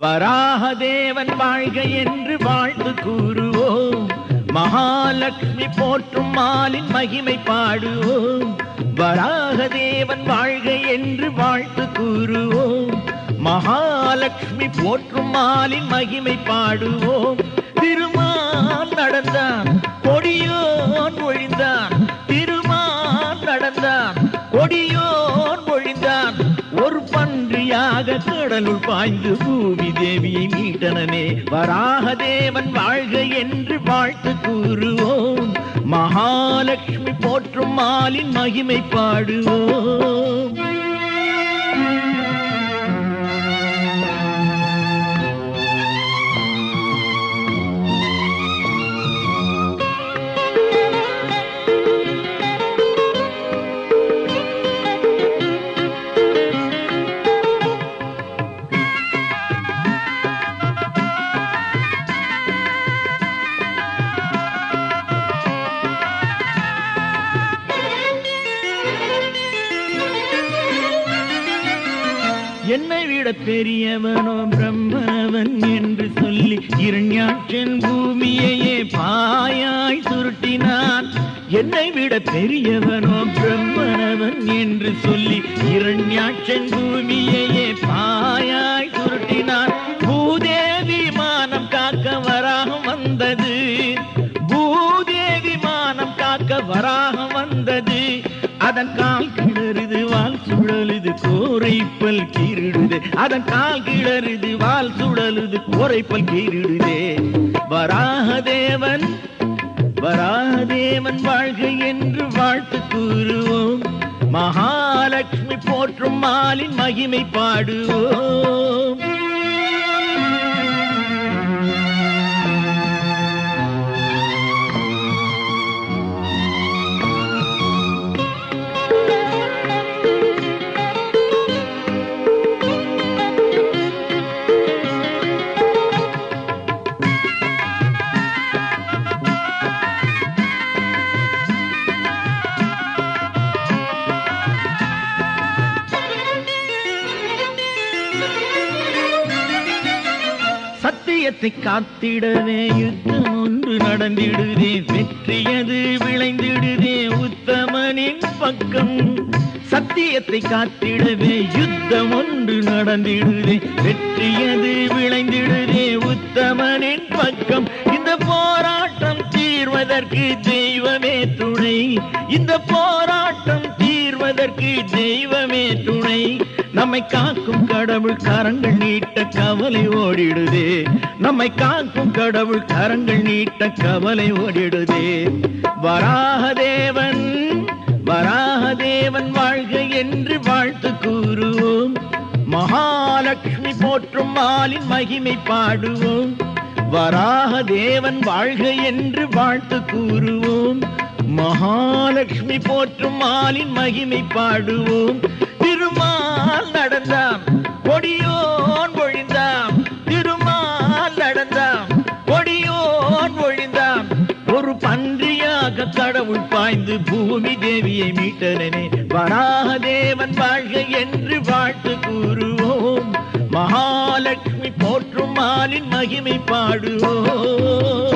வராகதேவன் வாழ்க என்று வாழ்த்து கூறுவோம். மகாலட்சுமி போற்றும் மாலின் மகிமை பாடுவோம். வராகதேவன் வாழ்க என்று வாழ்த்து கூறுவோம். மகாலட்சுமி போற்றும் மாலின் மகிமை பாடுவோம். திருமால் நடந்தான் கடலுள் பாய்ந்து பூமி தேவியை மீட்டனனே. வராக தேவன் வாழ்க என்று வாழ்த்து கூறுவோம். மகாலட்சுமி போற்றும் மாலின் மகிமை பாடுவோம். என்னை விட பெரியவனோ பிரம்மனவன் என்று சொல்லி இரண்யாற்றின் பூமியையே பாயாய் சுருட்டினான். என்னை விட பெரியவனோ பிரம்மனவன் என்று சொல்லி இரண்யாற்றின் பூமியையே பாயாய் சுருட்டினான். பூதேவி மானம் காக்க வராகம் வந்தது. பூதேவி மானம் காக்க வராகம் வந்தது. அதன் கால் கிளறுது வால் சுழலுது கோ குறைப்பல் கீறிடுது. அதன் கால் கிளறுது வால் சுழலுது குறைப்பல் கீறிடுதே. வராகதேவன் வராகதேவன் வாழ்க என்று வாழ்த்து கூறுவோம். மகாலட்சுமி போற்றும் மாலின் மகிமை பாடுவோம். சத்தியத்தை காத்திடவே யுத்தம் ஒன்று நடந்திடுதே. வெற்றியது விளைந்திடுதே. உத்தமனின் பக்கம் சத்தியத்தை காத்திடவே யுத்தம் ஒன்று நடந்திடுதே. வெற்றியது விளைந்திடுதே. உத்தமனின் பக்கம் இந்த போராட்டம் தீர்வதற்கு தெய்வமே துணை. இந்த போராட்டம் தீர்வதற்கு தெய்வமே துணை. நம்மை காக்கும் கடவுள் கரங்கள் நீட்ட கவலை ஓடிடுதே. நம்மை காக்கும் கடவுள் கரங்கள் நீட்ட கவலை ஓடிடுதே. வராகதேவன் வராகதேவன் வாழ்க என்று வாழ்த்து கூறுவோம். மகாலட்சுமி போற்றும் மாலின் மகிமை பாடுவோம். வராகதேவன் வாழ்க என்று வாழ்த்து கூறுவோம். மகாலட்சுமி போற்றும் மாலின் மகிமை பாடுவோம். திருமா திருமால் நடந்தாம். கொடியோன் ஒழிந்தாம். திருமால் நடந்தாம். கொடியோன் ஒழிந்தாம். ஒரு பன்றியாக கடவுள் பாய்ந்து பூமி தேவியை மீட்டனே வராகதேவன் வாழ்க என்று வாழ்த்து கூறுவோம். மகாலட்சுமி போற்றும் மாலின் மகிமை பாடுவோம்.